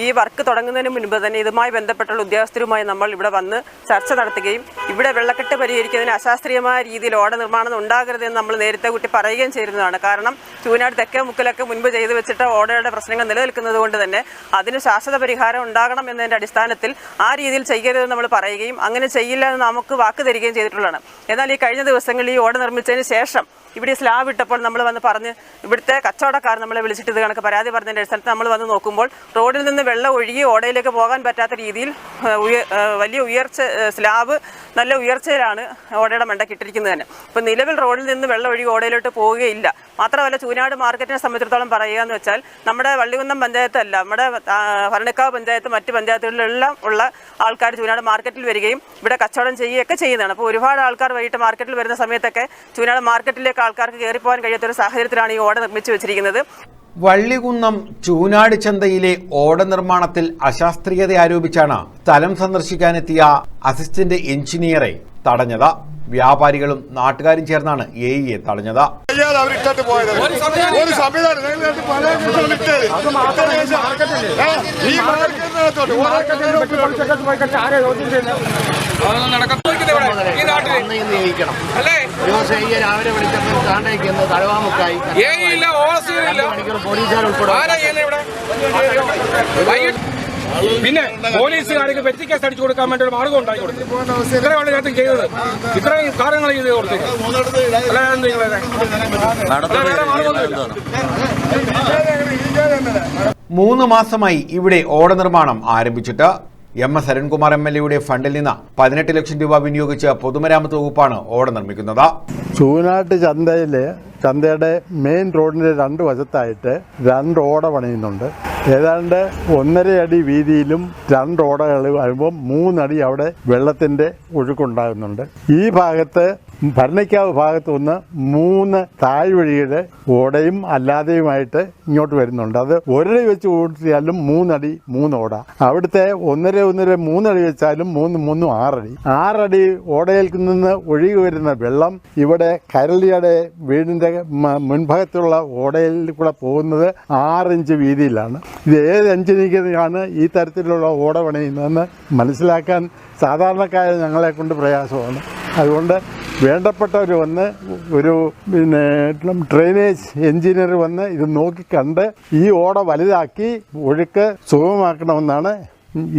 ഈ വർക്ക് തുടങ്ങുന്നതിന് മുൻപ് തന്നെ ഇതുമായി ബന്ധപ്പെട്ടുള്ള ഉദ്യോഗസ്ഥരുമായി നമ്മൾ ഇവിടെ വന്ന് ചർച്ച നടത്തുകയും ഇവിടെ വെള്ളക്കെട്ട് പരിഹരിക്കുന്നതിന് അശാസ്ത്രീയമായ രീതിയിൽ ഓട നിർമ്മാണം ഉണ്ടാകരുതെന്ന് നമ്മൾ നേരത്തെ കൂട്ടി പറയുകയും ചെയ്യുന്നതാണ് കാരണം ചൂനാട് തെക്കേ മുക്കിലൊക്കെ മുൻപ് ചെയ്തു വെച്ചിട്ട് ഓടയുടെ പ്രശ്നങ്ങൾ നിലനിൽക്കുന്നത് കൊണ്ട് തന്നെ അതിന് ശാശ്വത പരിഹാരം ഉണ്ടാകണം എന്നതിന്റെ അടിസ്ഥാനത്തിൽ ആ രീതിയിൽ ചെയ്യരുതെന്ന് നമ്മൾ പറയുകയും അങ്ങനെ ചെയ്യില്ല എന്ന് നമുക്ക് വാക്ക് തരികയും ചെയ്തിട്ടുള്ളതാണ്. എന്നാൽ ഈ കഴിഞ്ഞ ദിവസങ്ങളിൽ ഈ ഓട നിർമ്മിച്ചതിന് ശേഷം ഇവിടെ സ്ലാബ് ഇട്ടപ്പോൾ നമ്മൾ വന്ന് പറഞ്ഞ് ഇവിടുത്തെ കച്ചവടക്കാർ നമ്മളെ വിളിച്ചിട്ട് ഇത് കണക്ക് പരാതി പറഞ്ഞതിന്റെ സ്ഥലത്ത് നമ്മൾ വന്ന് നോക്കുമ്പോൾ റോഡിൽ നിന്ന് വെള്ളം ഒഴുകി ഓടയിലേക്ക് പോകാൻ പറ്റാത്ത രീതിയിൽ വലിയ ഉയർച്ച സ്ലാബ് നല്ല ഉയർച്ചയിലാണ് ഓടയുടെ മണ്ടയ്ക്ക് ഇട്ടിരിക്കുന്നത് തന്നെ. ഇപ്പം നിലവിൽ റോഡിൽ നിന്ന് വെള്ളം ഒഴുകി ഓടയിലോട്ട് പോവുകയില്ല. മാത്രമല്ല ചൂനാട് മാർക്കറ്റിനെ സംബന്ധിച്ചിടത്തോളം പറയുക എന്ന് വെച്ചാൽ നമ്മുടെ വള്ളികുന്നം പഞ്ചായത്തല്ല നമ്മുടെ ഭരണിക്കാവ് പഞ്ചായത്ത് മറ്റ് പഞ്ചായത്തുകളിലെല്ലാം ഉള്ള ആൾക്കാർ ചൂനാട് മാർക്കറ്റിൽ വരികയും ഇവിടെ കച്ചവടം ചെയ്യുകയൊക്കെ ചെയ്യുന്നതാണ്. അപ്പോൾ ഒരുപാട് ആൾക്കാർ വൈകിട്ട് മാർക്കറ്റിൽ വരുന്ന സമയത്തൊക്കെ ചൂനാട് മാർക്കറ്റിലേക്ക് ആൾക്കാർക്ക് കയറിപ്പോകാൻ കഴിയാത്ത ഒരു സാഹചര്യത്തിലാണ് ഈ ഓട നിർമ്മിച്ചു വെച്ചിരിക്കുന്നത്. വള്ളികുന്നം ചൂനാട് ചന്തയിലെ ഓട നിർമ്മാണത്തിൽ അശാസ്ത്രീയത ആരോപിച്ചാണ് സ്ഥലം സന്ദർശിക്കാനെത്തിയ അസിസ്റ്റന്റ് എഞ്ചിനീയറെ തടഞ്ഞത്. വ്യാപാരികളും നാട്ടുകാരും ചേർന്നാണ് എ ഇയെ തടഞ്ഞത്. അല്ലേ ദിവസം ഈ രാവിലെ വിളിച്ചപ്പോൾ താണ്ടേക്ക് ഇന്ന് തലവാമുക്കായി. ഓസിയില്ല മണിക്കൂർ പോലീസുകാർ ഉൾപ്പെടെ പിന്നെ പോലീസുകാർക്ക് വെറ്റി കേസ് അടിച്ചു കൊടുക്കാൻ വേണ്ടി ഒരു മാർഗം ഉണ്ടാക്കി കൊടുത്തു. ഇത്രയാണ് ഇതിനകത്ത് ചെയ്തത്. ഇത്രയും കാര്യങ്ങൾ ചെയ്ത് കൊടുത്തേക്ക് മൂന്ന് മാസമായി ഇവിടെ ഓട നിർമ്മാണം ആരംഭിച്ചിട്ട് M S Arunkumar M L എയുടെ ഫണ്ടിൽ നിന്ന് പതിനെട്ട് ലക്ഷം രൂപ വിനിയോഗിച്ച് പൊതുമരാമത്ത് വകുപ്പാണ് ഓട നിർമ്മിക്കുന്നത്. ചൂനാട്ട് ചന്തയിലെ ചന്തയുടെ മെയിൻ റോഡിന്റെ രണ്ട് വശത്തായിട്ട് രണ്ട് ഓട പണിയുന്നുണ്ട്. ഏതാണ്ട് ഒന്നര അടി വീതിയിലും രണ്ട് ഓടകൾ വരുമ്പോൾ മൂന്നടി അവിടെ വെള്ളത്തിന്റെ ഒഴുക്കുണ്ടാകുന്നുണ്ട്. ഈ ഭാഗത്ത് ഭരണിക്കാവ് ഭാഗത്ത് നിന്ന് മൂന്ന് താഴ്വഴിയുടെ ഓടയും അല്ലാതെയുമായിട്ട് ഇങ്ങോട്ട് വരുന്നുണ്ട്. അത് ഒരടി വെച്ച് ഓടിച്ചാലും മൂന്നടി മൂന്ന് ഓട. അവിടുത്തെ ഒന്നര ഒന്നര മൂന്നടി വെച്ചാലും മൂന്ന് മൂന്നും ആറടി. ആറടി ഓടയിൽ നിന്ന് ഒഴുകി വരുന്ന വെള്ളം ഇവിടെ കരളിയുടെ വീടിന്റെ മുൻഭാഗത്തുള്ള ഓടയിൽ കൂടെ പോകുന്നത് ആറിഞ്ച് വീതിയിലാണ്. ഇത് ഏത് അഞ്ചിനിക്കാണ് ഈ തരത്തിലുള്ള ഓട പണിയുന്നതെന്ന് മനസ്സിലാക്കാൻ സാധാരണക്കാരെ ഞങ്ങളെ കൊണ്ട് പ്രയാസമാണ്. അതുകൊണ്ട് വേണ്ടപ്പെട്ടവർ വന്ന് ഒരു പിന്നെ ഡ്രെയിനേജ് എഞ്ചിനീയർ വന്ന് ഇത് നോക്കിക്കണ്ട് ഈ ഓട വലുതാക്കി ഒഴുക്ക് സുഗമമാക്കണമെന്നാണ്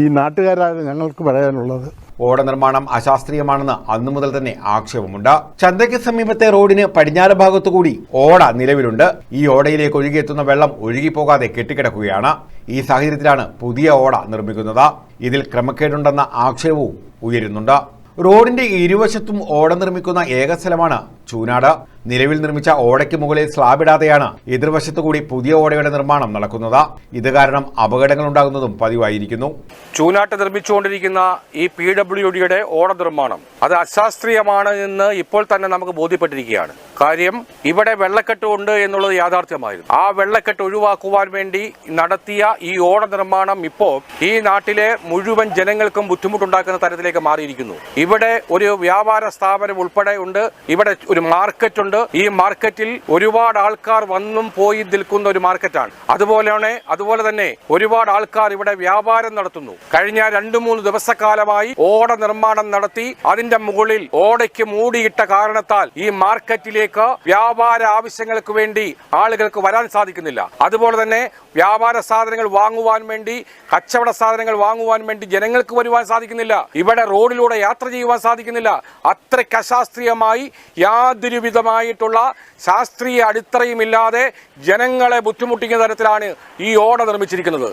ഈ നാട്ടുകാരായ ഞങ്ങൾക്ക് പറയാനുള്ളത്. ഓട നിർമ്മാണം അശാസ്ത്രീയമാണെന്ന് അന്നു മുതൽ തന്നെ ആക്ഷേപമുണ്ട്. ചന്തയ്ക്ക് സമീപത്തെ റോഡിന് പടിഞ്ഞാറ് ഭാഗത്തുകൂടി ഓട നിലവിലുണ്ട്. ഈ ഓടയിലേക്ക് ഒഴുകിയെത്തുന്ന വെള്ളം ഒഴുകിപ്പോകാതെ കെട്ടിക്കിടക്കുകയാണ്. ഈ സാഹചര്യത്തിലാണ് പുതിയ ഓട നിർമ്മിക്കുന്നത്. ഇതിൽ ക്രമക്കേടുണ്ടെന്ന ആക്ഷേപവും ഉയരുന്നുണ്ട്. റോഡിന്റെ ഇരുവശത്തും ഓട നിർമ്മിക്കുന്ന ഏക സ്ഥലമാണ് ചൂനാട്. നിലവിൽ നിർമ്മിച്ച ഓടയ്ക്ക് മുകളിൽ സ്ലാബിടാതെയാണ് എതിർവശത്തുകൂടി പുതിയ ഓടയുടെ നിർമ്മാണം നടക്കുന്നത്. ഇത് കാരണം അപകടങ്ങൾ ഉണ്ടാകുന്നതും പതിവായിരിക്കുന്നു. ചൂനാട്ട് നിർമ്മിച്ചുകൊണ്ടിരിക്കുന്ന ഈ പി ഡബ്ല്യു ഡിയുടെ ഓട നിർമ്മാണം അത് അശാസ്ത്രീയമാണ് എന്ന് ഇപ്പോൾ തന്നെ നമുക്ക് ബോധ്യപ്പെട്ടിരിക്കുകയാണ്. കാര്യം ഇവിടെ വെള്ളക്കെട്ട് ഉണ്ട് എന്നുള്ളത് യാഥാർത്ഥ്യമായിരുന്നു. ആ വെള്ളക്കെട്ട് ഒഴിവാക്കുവാൻ വേണ്ടി നടത്തിയ ഈ ഓട നിർമ്മാണം ഇപ്പോൾ ഈ നാട്ടിലെ മുഴുവൻ ജനങ്ങൾക്കും ബുദ്ധിമുട്ടുണ്ടാക്കുന്ന തരത്തിലേക്ക് മാറിയിരിക്കുന്നു. ഇവിടെ ഒരു വ്യാപാര സ്ഥാപനം ഉൾപ്പെടെ ഉണ്ട്. ഇവിടെ ഒരു മാർക്കറ്റ് ഉണ്ട്. ഈ മാർക്കറ്റിൽ ഒരുപാട് ആൾക്കാർ വന്നും പോയി നിൽക്കുന്ന ഒരു മാർക്കറ്റാണ്. അതുപോലെയാണ് അതുപോലെ തന്നെ ഒരുപാട് ആൾക്കാർ ഇവിടെ വ്യാപാരം നടത്തുന്നു. കഴിഞ്ഞ രണ്ടു മൂന്ന് ദിവസക്കാലമായി ഓട നിർമ്മാണം നടത്തി അതിന്റെ മുകളിൽ ഓടയ്ക്ക് മൂടിയിട്ട കാരണത്താൽ ഈ മാർക്കറ്റിലേക്ക് വ്യാപാര ആവശ്യങ്ങൾക്ക് വേണ്ടി ആളുകൾക്ക് വരാൻ സാധിക്കുന്നില്ല. അതുപോലെ തന്നെ വ്യാപാര സാധനങ്ങൾ വാങ്ങുവാൻ വേണ്ടി കച്ചവട സാധനങ്ങൾ വാങ്ങുവാൻ വേണ്ടി ജനങ്ങൾക്ക് വരുവാൻ സാധിക്കുന്നില്ല. ഇവിടെ റോഡിലൂടെ യാത്ര ചെയ്യുവാൻ സാധിക്കുന്നില്ല. അത്രയ്ക്ക് അശാസ്ത്രീയമായി യാതൊരു വിധമായിട്ടുള്ള ശാസ്ത്രീയ അടിത്തറയുമില്ലാതെ ജനങ്ങളെ ബുദ്ധിമുട്ടിക്കുന്ന തരത്തിലാണ് ഈ ഓട നിർമ്മിച്ചിരിക്കുന്നത്.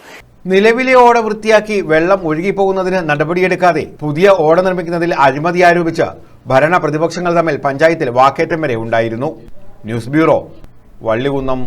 നിലവിലെ ഓട വൃത്തിയാക്കി വെള്ളം ഒഴുകിപ്പോകുന്നതിന് നടപടിയെടുക്കാതെ പുതിയ ഓട നിർമ്മിക്കുന്നതിൽ അഴിമതി ആരോപിച്ച് ഭരണ പ്രതിപക്ഷങ്ങൾ തമ്മിൽ പഞ്ചായത്തിൽ വാക്കേറ്റം വരെ ഉണ്ടായിരുന്നു. News bureau Vallikunnam.